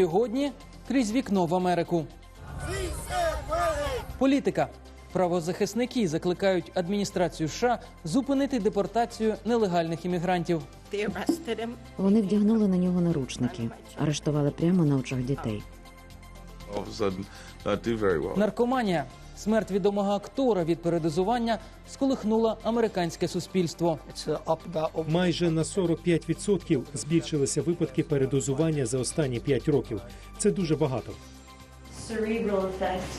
Сьогодні крізь вікно в Америку. Політика. Правозахисники закликають адміністрацію США зупинити депортацію нелегальних іммігрантів. Вони вдягнули на нього наручники, арештували прямо на очах дітей. well. Наркоманія. Смерть відомого актора від передозування сколихнула американське суспільство. Майже на 45% збільшилися випадки передозування за останні 5 років. Це дуже багато.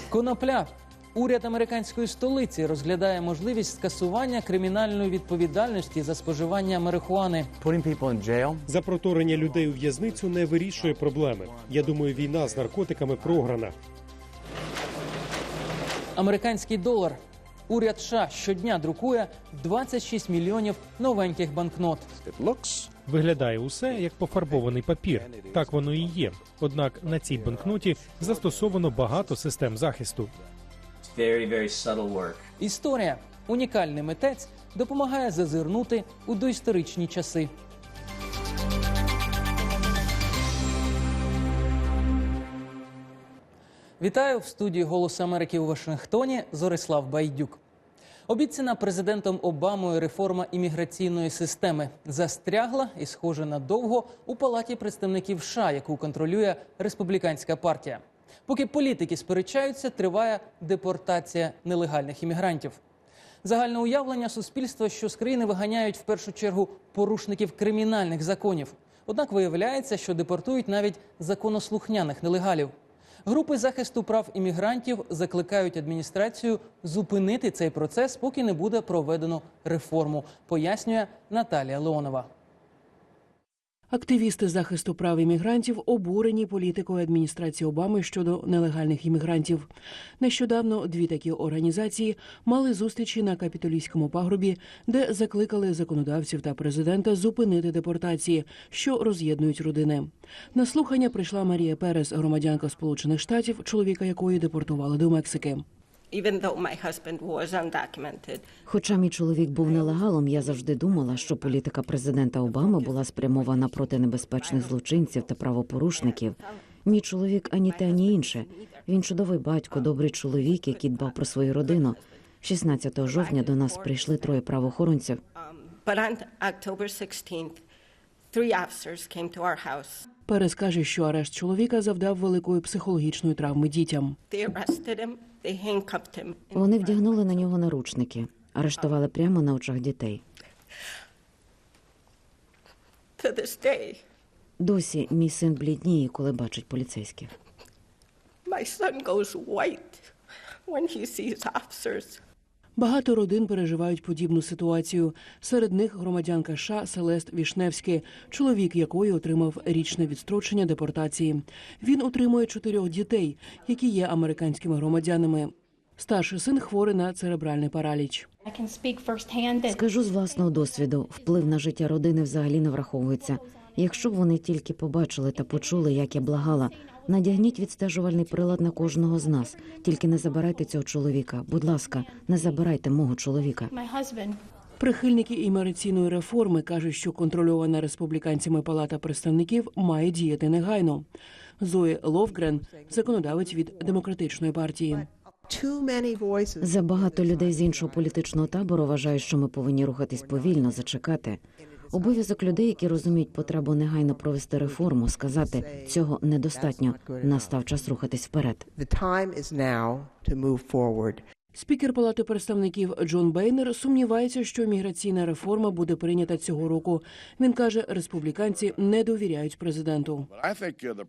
Конопля. Уряд американської столиці розглядає можливість скасування кримінальної відповідальності за споживання марихуани. Запроторення людей у в'язницю не вирішує проблеми. Я думаю, війна з наркотиками програна. Американський долар. Уряд США щодня друкує 26 мільйонів новеньких банкнот. Виглядає усе як пофарбований папір. Так воно і є. Однак на цій банкноті застосовано багато систем захисту. Історія. Унікальний митець допомагає зазирнути у доісторичні часи. Вітаю в студії «Голос Америки» у Вашингтоні. Зорислав Байдюк. Обіцяна президентом Обамою реформа імміграційної системи застрягла і, схоже на довго, у палаті представників США, яку контролює республіканська партія. Поки політики сперечаються, триває депортація нелегальних іммігрантів. Загальне уявлення суспільства, що з країни виганяють в першу чергу порушників кримінальних законів. Однак виявляється, що депортують навіть законослухняних нелегалів. Групи захисту прав іммігрантів закликають адміністрацію зупинити цей процес, поки не буде проведено реформу, пояснює Наталія Леонова. Активісти захисту прав іммігрантів обурені політикою адміністрації Обами щодо нелегальних іммігрантів. Нещодавно дві такі організації мали зустрічі на капітолійському пагорбі, де закликали законодавців та президента зупинити депортації, що роз'єднують родини. На слухання прийшла Марія Перес, громадянка Сполучених Штатів, чоловіка якої депортували до Мексики. Хоча мій чоловік був нелегалом, я завжди думала, що політика президента Обами була спрямована проти небезпечних злочинців та правопорушників. Мій чоловік ані те, ані інше. Він чудовий батько, добрий чоловік, який дбав про свою родину. 16 жовтня до нас прийшли троє правоохоронців. Three officers came to our house. Перес каже, що арешт чоловіка завдав великої психологічної травми дітям. They arrested him. They handcuffed him. Вони вдягнули на нього наручники, арештували прямо на очах дітей. To this day, Досі мій син блідніє, коли бачить поліцейських. my son goes white when he sees officers. Багато родин переживають подібну ситуацію. Серед них громадянка США Селест Вішневський, чоловік якої отримав річне відстрочення депортації. Він утримує чотирьох дітей, які є американськими громадянами. Старший син хворий на церебральний параліч. Скажу з власного досвіду, вплив на життя родини взагалі не враховується. Якщо б вони тільки побачили та почули, як я благала, надягніть відстежувальний прилад на кожного з нас. Тільки не забирайте цього чоловіка. Будь ласка, не забирайте мого чоловіка. Прихильники імміграційної реформи кажуть, що контрольована республіканцями палата представників має діяти негайно. Зої Ловгрен, законодавець від демократичної партії. Забагато людей з іншого політичного табору вважають, що ми повинні рухатись повільно, зачекати. Обов'язок людей, які розуміють потребу негайно провести реформу, сказати цього недостатньо. Настав час рухатись вперед. Спікер Палати представників Джон Бейнер сумнівається, що міграційна реформа буде прийнята цього року. Він каже, республіканці не довіряють президенту.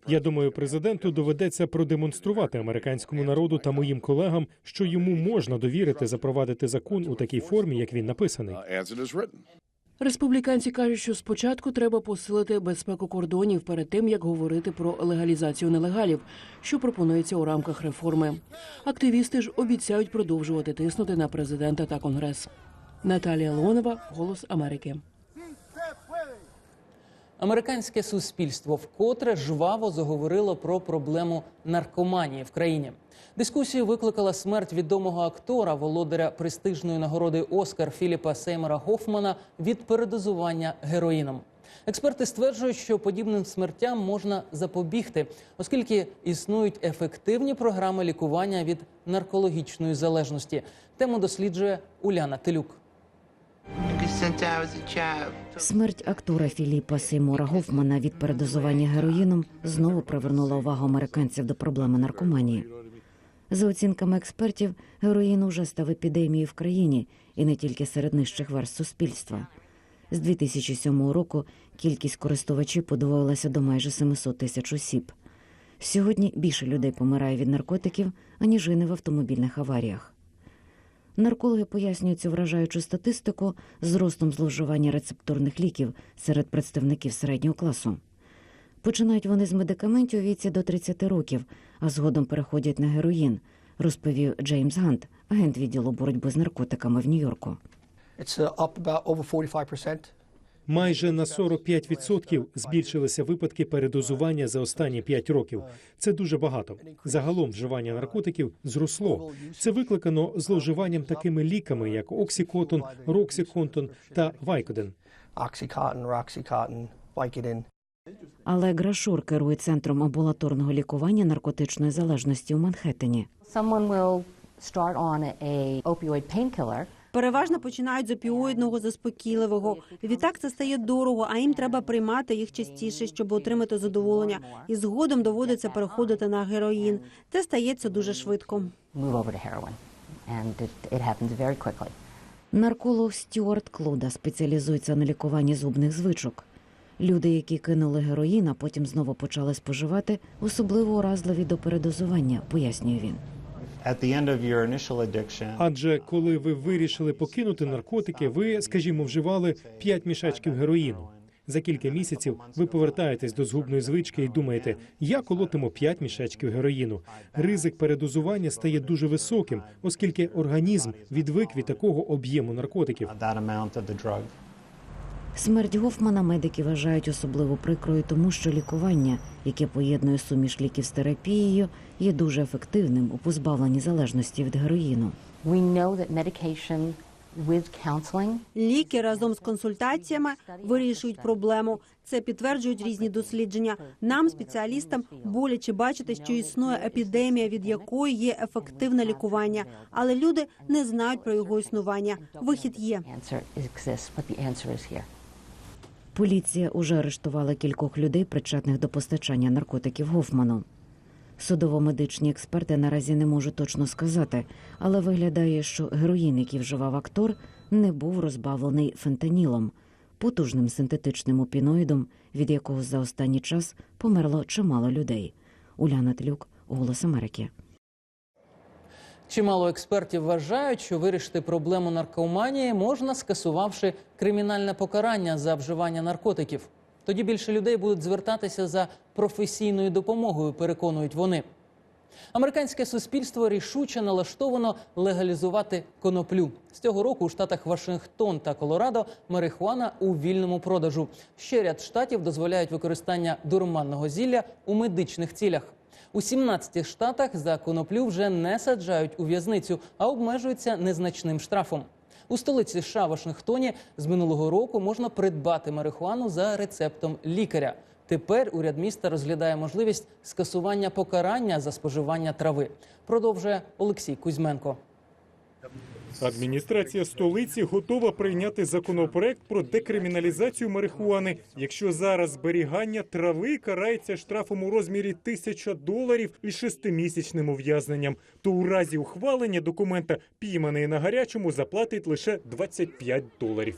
Я думаю, президенту доведеться продемонструвати американському народу та моїм колегам, що йому можна довірити запровадити закон у такій формі, як він написаний. Республіканці кажуть, що спочатку треба посилити безпеку кордонів перед тим, як говорити про легалізацію нелегалів, що пропонується у рамках реформи. Активісти ж обіцяють продовжувати тиснути на президента та конгрес. Наталія Леонова, Голос Америки. Американське суспільство вкотре жваво заговорило про проблему наркоманії в країні. Дискусію викликала смерть відомого актора, володаря престижної нагороди Оскар Філіпа Сеймора Гофмана від передозування героїном. Експерти стверджують, що подібним смертям можна запобігти, оскільки існують ефективні програми лікування від наркологічної залежності. Тему досліджує Уляна Телюк. Смерть актора Філіпа Сеймора Гофмана від передозування героїном знову привернула увагу американців до проблеми наркоманії. За оцінками експертів, героїн уже став епідемією в країні і не тільки серед нижчих верст суспільства. З 2007 року кількість користувачів подвоїлася до майже 700 тисяч осіб. Сьогодні більше людей помирає від наркотиків, аніж гине в автомобільних аваріях. Наркологи пояснюють цю вражаючу статистику зростом зловживання рецепторних ліків серед представників середнього класу. Починають вони з медикаментів у віці до 30 років, а згодом переходять на героїн, розповів Джеймс Гант, агент відділу боротьби з наркотиками в Нью-Йорку. It's up about over 45%. Майже на 45% збільшилися випадки передозування за останні 5 років. Це дуже багато. Загалом вживання наркотиків зросло. Це викликано зловживанням такими ліками, як оксикотон, роксиконтон та вайкоден. Oxycontin, Roxycontin, Vicodin. Керує центром амбулаторного лікування наркотичної залежності у Манхеттені. Someone will start on a opioid painkiller. Переважно починають з опіоїдного заспокійливого. Відтак це стає дорого, а їм треба приймати їх частіше, щоб отримати задоволення. І згодом доводиться переходити на героїн. Це стається дуже швидко. Нарколог Стюарт Клода спеціалізується на лікуванні зубних звичок. Люди, які кинули героїн, а потім знову почали споживати, особливо уразливі до передозування, пояснює він. Адже коли ви вирішили покинути наркотики, ви, скажімо, вживали 5 мішечків героїну. За кілька місяців ви повертаєтесь до згубної звички і думаєте, я колотиму 5 мішечків героїну. Ризик передозування стає дуже високим, оскільки організм відвик від такого об'єму наркотиків. Смерть Гофмана медики вважають особливо прикрою, тому що лікування, яке поєднує суміш ліків з терапією, є дуже ефективним у позбавленні залежності від героїну. Ліки разом з консультаціями вирішують проблему. Це підтверджують різні дослідження. Нам, спеціалістам, боляче бачити, що існує епідемія, від якої є ефективне лікування, але люди не знають про його існування. Вихід є. Поліція уже арештувала кількох людей, причетних до постачання наркотиків Гофману. Судово-медичні експерти наразі не можуть точно сказати, але виглядає, що героїн, який вживав актор, не був розбавлений фентанілом, потужним синтетичним опіноїдом, від якого за останній час померло чимало людей. Уляна Тлюк, Голос Америки. Чимало експертів вважають, що вирішити проблему наркоманії можна, скасувавши кримінальне покарання за вживання наркотиків. Тоді більше людей будуть звертатися за професійною допомогою, переконують вони. Американське суспільство рішуче налаштовано легалізувати коноплю. З цього року у штатах Вашингтон та Колорадо марихуана у вільному продажу. Ще ряд штатів дозволяють використання дурманного зілля у медичних цілях. У 17 штатах за коноплю вже не саджають у в'язницю, а обмежуються незначним штрафом. У столиці США Вашингтоні з минулого року можна придбати марихуану за рецептом лікаря. Тепер уряд міста розглядає можливість скасування покарання за споживання трави. Продовжує Олексій Кузьменко. Адміністрація столиці готова прийняти законопроект про декриміналізацію марихуани. Якщо зараз зберігання трави карається штрафом у розмірі тисяча доларів і шестимісячним ув'язненням, то у разі ухвалення документа пійманий на гарячому заплатить лише 25 доларів.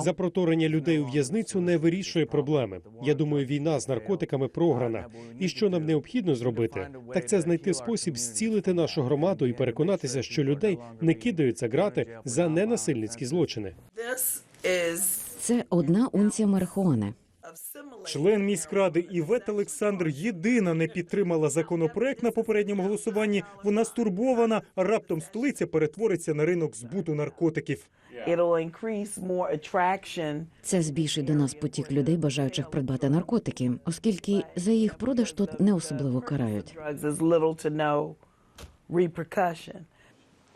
Запроторення людей у в'язницю не вирішує проблеми. Я думаю, війна з наркотиками програна. І що нам необхідно зробити, так це знайти спосіб зцілити нашу громаду і переконатися, що людей не кидаються грати за ненасильницькі злочини. Це одна унція марихуани. Член міськради Івет Олександр єдина не підтримала законопроект на попередньому голосуванні. Вона стурбована, раптом столиця перетвориться на ринок збуту наркотиків. Це збільшить до нас потік людей, бажаючих придбати наркотики, оскільки за їх продаж тут не особливо карають.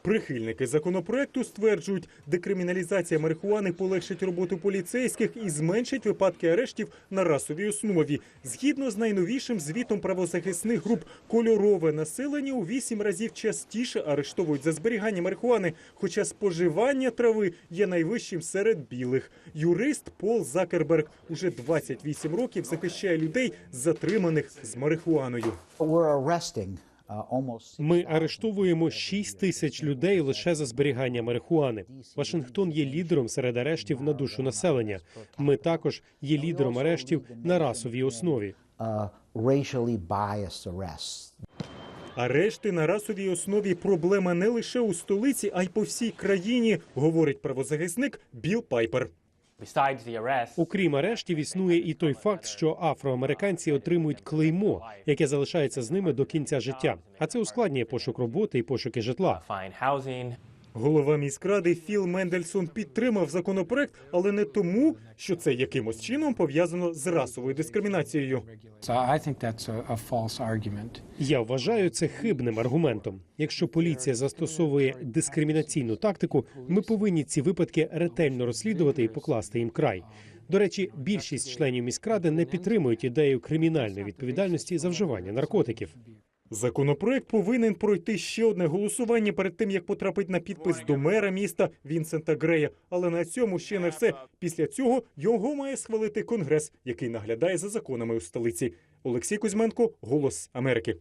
Прихильники законопроекту стверджують, декриміналізація марихуани полегшить роботу поліцейських і зменшить випадки арештів на расовій основі. Згідно з найновішим звітом правозахисних груп, кольорове населення у вісім разів частіше арештовують за зберігання марихуани, хоча споживання трави є найвищим серед білих. Юрист Пол Закерберг уже 28 років захищає людей, затриманих з марихуаною. Ми арештовуємо 6 тисяч людей лише за зберігання марихуани. Вашингтон є лідером серед арештів на душу населення. Ми також є лідером арештів на расовій основі. Арешти на расовій основі проблема не лише у столиці, а й по всій країні, говорить правозахисник Біл Пайпер. Окрім арештів, існує і той факт, що афроамериканці отримують клеймо, яке залишається з ними до кінця життя. А це ускладнює пошук роботи і пошуки житла. Голова міськради Філ Мендельсон підтримав законопроект, але не тому, що це якимось чином пов'язано з расовою дискримінацією. Я вважаю це хибним аргументом. Якщо поліція застосовує дискримінаційну тактику, ми повинні ці випадки ретельно розслідувати і покласти їм край. До речі, більшість членів міськради не підтримують ідею кримінальної відповідальності за вживання наркотиків. Законопроект повинен пройти ще одне голосування перед тим, як потрапить на підпис до мера міста Вінсента Грея. Але на цьому ще не все. Після цього його має схвалити конгрес, який наглядає за законами у столиці. Олексій Кузьменко, Голос Америки.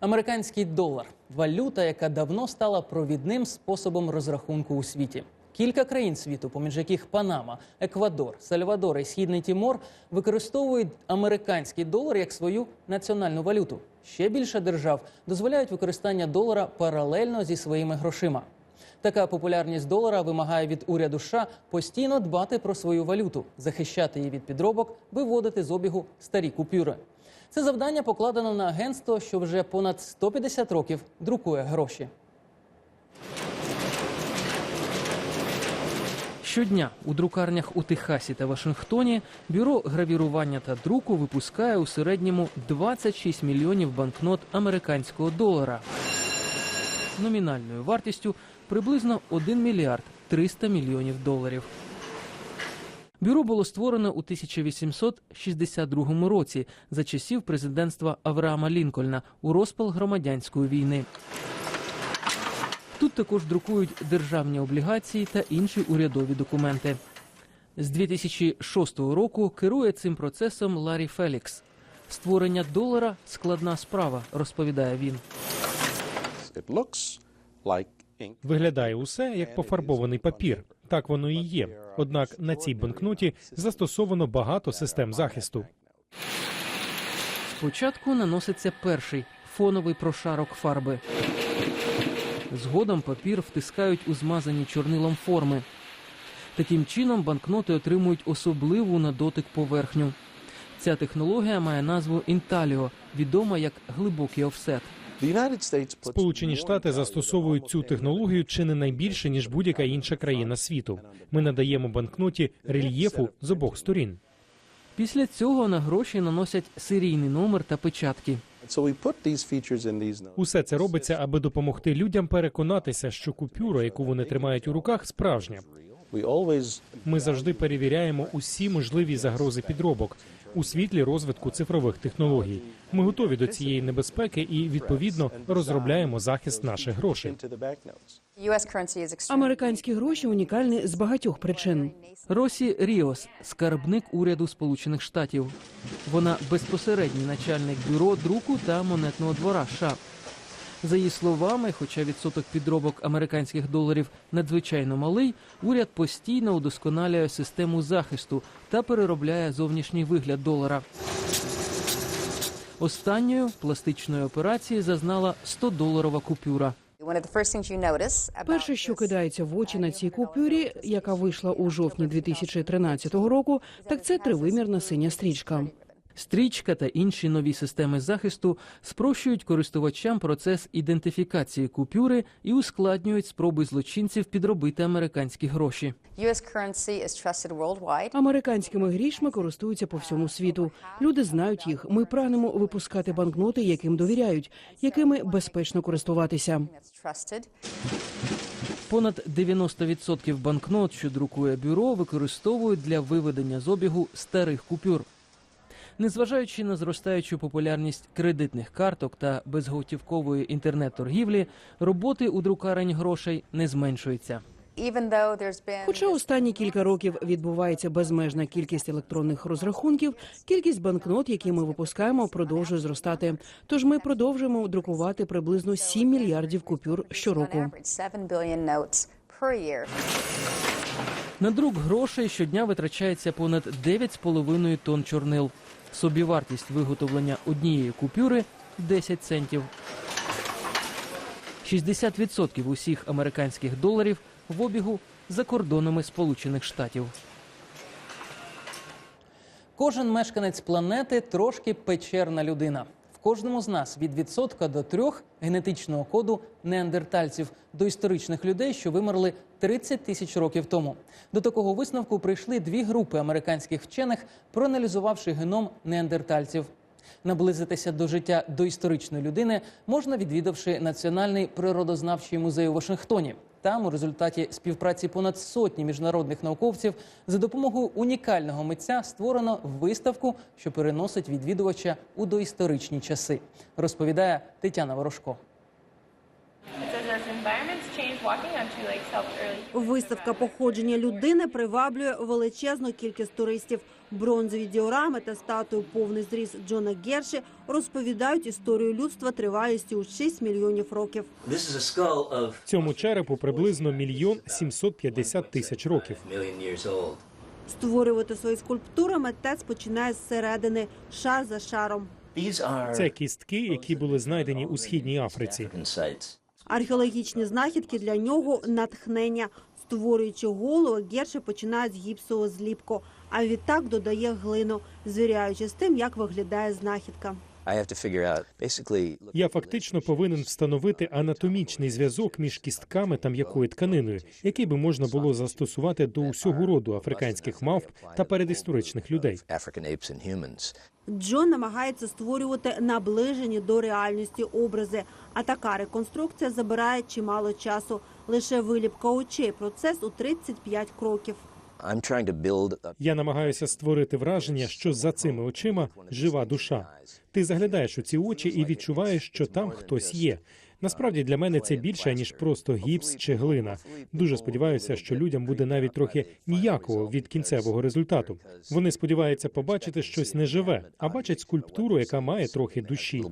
Американський долар валюта, яка давно стала провідним способом розрахунку у світі. Кілька країн світу, поміж яких Панама, Еквадор, Сальвадор і Східний Тімор, використовують американський долар як свою національну валюту. Ще більше держав дозволяють використання долара паралельно зі своїми грошима. Така популярність долара вимагає від уряду США постійно дбати про свою валюту, захищати її від підробок, виводити з обігу старі купюри. Це завдання покладено на агентство, що вже понад 150 років друкує гроші. Щодня у друкарнях у Техасі та Вашингтоні бюро гравірування та друку випускає у середньому 26 мільйонів банкнот американського долара номінальною вартістю приблизно 1 мільярд 300 мільйонів доларів. Бюро було створено у 1862 році за часів президентства Авраама Лінкольна у розпал громадянської війни. Тут також друкують державні облігації та інші урядові документи. З 2006 року керує цим процесом Ларі Фелікс. Створення долара складна справа, розповідає він. Виглядає усе як пофарбований папір. Так воно і є. Однак на цій банкноті застосовано багато систем захисту. Спочатку наноситься перший фоновий прошарок фарби. Згодом папір втискають у змазані чорнилом форми. Таким чином банкноти отримують особливу на дотик поверхню. Ця технологія має назву інталіо, відома як глибокий офсет. Сполучені Штати застосовують цю технологію чи не найбільше ніж будь-яка інша країна світу. Ми надаємо банкноті рельєфу з обох сторін. Після цього на гроші наносять серійний номер та печатки. Усе це робиться, аби допомогти людям переконатися, що купюра, яку вони тримають у руках, справжня. Ми завжди перевіряємо усі можливі загрози підробок у світлі розвитку цифрових технологій. Ми готові до цієї небезпеки і відповідно розробляємо захист наших грошей. Американські гроші унікальні з багатьох причин. Росі Ріос, скарбник уряду Сполучених Штатів. Вона безпосередній начальник бюро друку та монетного двора США. За її словами, хоча відсоток підробок американських доларів надзвичайно малий, уряд постійно удосконалює систему захисту та переробляє зовнішній вигляд долара. Останньою пластичної операції зазнала 100-доларова купюра. Перше, що кидається в очі на цій купюрі, яка вийшла у жовтні 2013 року, так це тривимірна синя стрічка. Стрічка та інші нові системи захисту спрощують користувачам процес ідентифікації купюри і ускладнюють спроби злочинців підробити американські гроші. Американськими грішми користуються по всьому світу. Люди знають їх. Ми прагнемо випускати банкноти, яким довіряють, якими безпечно користуватися. Понад 90% банкнот, що друкує бюро, використовують для виведення з обігу старих купюр. Незважаючи на зростаючу популярність кредитних карток та безготівкової інтернет-торгівлі, роботи у друкарень грошей не зменшується. Хоча останні кілька років відбувається безмежна кількість електронних розрахунків, кількість банкнот, які ми випускаємо, продовжує зростати. Тож ми продовжуємо друкувати приблизно 7 мільярдів купюр щороку. На друк грошей щодня витрачається понад 9,5 тонн чорнил. Собівартість виготовлення однієї купюри 10 центів. 60% усіх американських доларів в обігу за кордонами Сполучених Штатів. Кожен мешканець планети трошки печерна людина. Кожному з нас від відсотка до трьох генетичного коду неандертальців до історичних людей, що вимерли 30 тисяч років тому. До такого висновку прийшли дві групи американських вчених, проаналізувавши геном неандертальців. Наблизитися до життя доісторичної людини можна, відвідавши Національний природознавчий музей у Вашингтоні. Там, у результаті співпраці понад сотні міжнародних науковців, за допомогою унікального митця створено виставку, що переносить відвідувача у доісторичні часи. Розповідає Тетяна Ворожко. Виставка походження людини приваблює величезну кількість туристів. Бронзові діорами та статую повний зріз Джона Герші розповідають історію людства тривалістю у 6 мільйонів років. Цьому черепу приблизно мільйон 750 тисяч років. Створювати свої скульптури митець починає зсередини, шар за шаром. Це кістки, які були знайдені у східній Африці. Археологічні знахідки для нього натхнення. Створюючи голову, Герше починає з гіпсового зліпку, а відтак додає глину, звіряючи з тим, як виглядає знахідка. Я фактично повинен встановити анатомічний зв'язок між кістками та м'якою тканиною, який би можна було застосувати до усього роду африканських мавп та передісторичних людей. Джон намагається створювати наближені до реальності образи, а така реконструкція забирає чимало часу. Лише виліпка очей процес у 35 кроків. Я намагаюся створити враження, що за цими очима жива душа. Ти заглядаєш у ці очі і відчуваєш, що там хтось є. Насправді для мене це більше ніж просто гіпс чи глина. Дуже сподіваюся, що людям буде навіть трохи ніяково від кінцевого результату. Вони сподіваються побачити щось неживе, а бачать скульптуру, яка має трохи душі.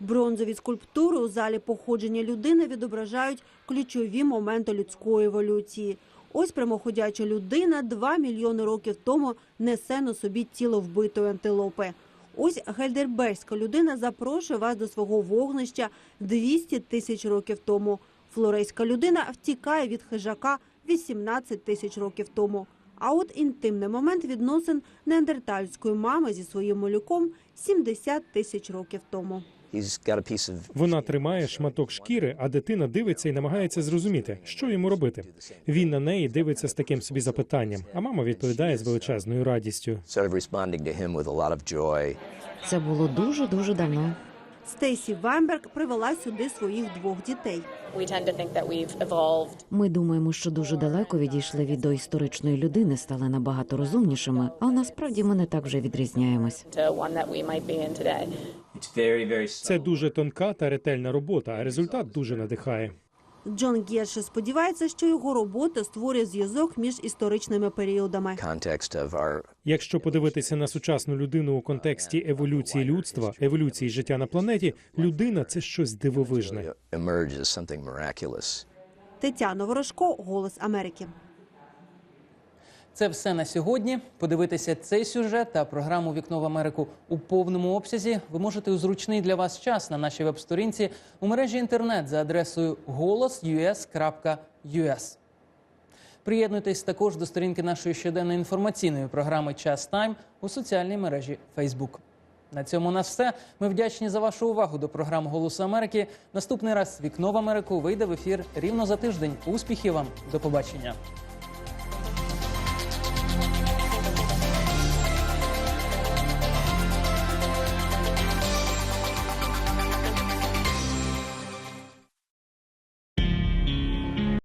Бронзові скульптури у залі походження людини відображають ключові моменти людської еволюції. Ось прямоходяча людина 2 мільйони років тому несе на собі тіло вбитої антилопи. Ось гельдерберська людина запрошує вас до свого вогнища 200 тисяч років тому. Флорейська людина втікає від хижака 18 тисяч років тому. А от інтимний момент відносин неандертальської мами зі своїм малюком 70 тисяч років тому. Вона тримає шматок шкіри, а дитина дивиться і намагається зрозуміти, що йому робити. Він на неї дивиться з таким собі запитанням, а мама відповідає з величезною радістю. Це було дуже дуже давно. Стейсі Вамберг привела сюди своїх двох дітей. Ми думаємо, що дуже далеко відійшли від доісторичної людини, стали набагато розумнішими, але насправді ми не так вже відрізняємось. Це дуже тонка та ретельна робота, а результат дуже надихає. Джон Гірше сподівається, що його робота створює зв'язок між історичними періодами. Якщо подивитися на сучасну людину у контексті еволюції людства, еволюції життя на планеті, людина це щось дивовижне. Тетяна Ворожко, Голос Америки. Це все на сьогодні. Подивитися цей сюжет та програму Вікно в Америку у повному обсязі. Ви можете у зручний для вас час на нашій веб-сторінці у мережі інтернет за адресою голос.us.us. Приєднуйтесь також до сторінки нашої щоденної інформаційної програми Час Тайм у соціальній мережі Facebook. На цьому у нас все. Ми вдячні за вашу увагу до програми Голосу Америки. Наступний раз вікно в Америку вийде в ефір рівно за тиждень. Успіхів вам, до побачення.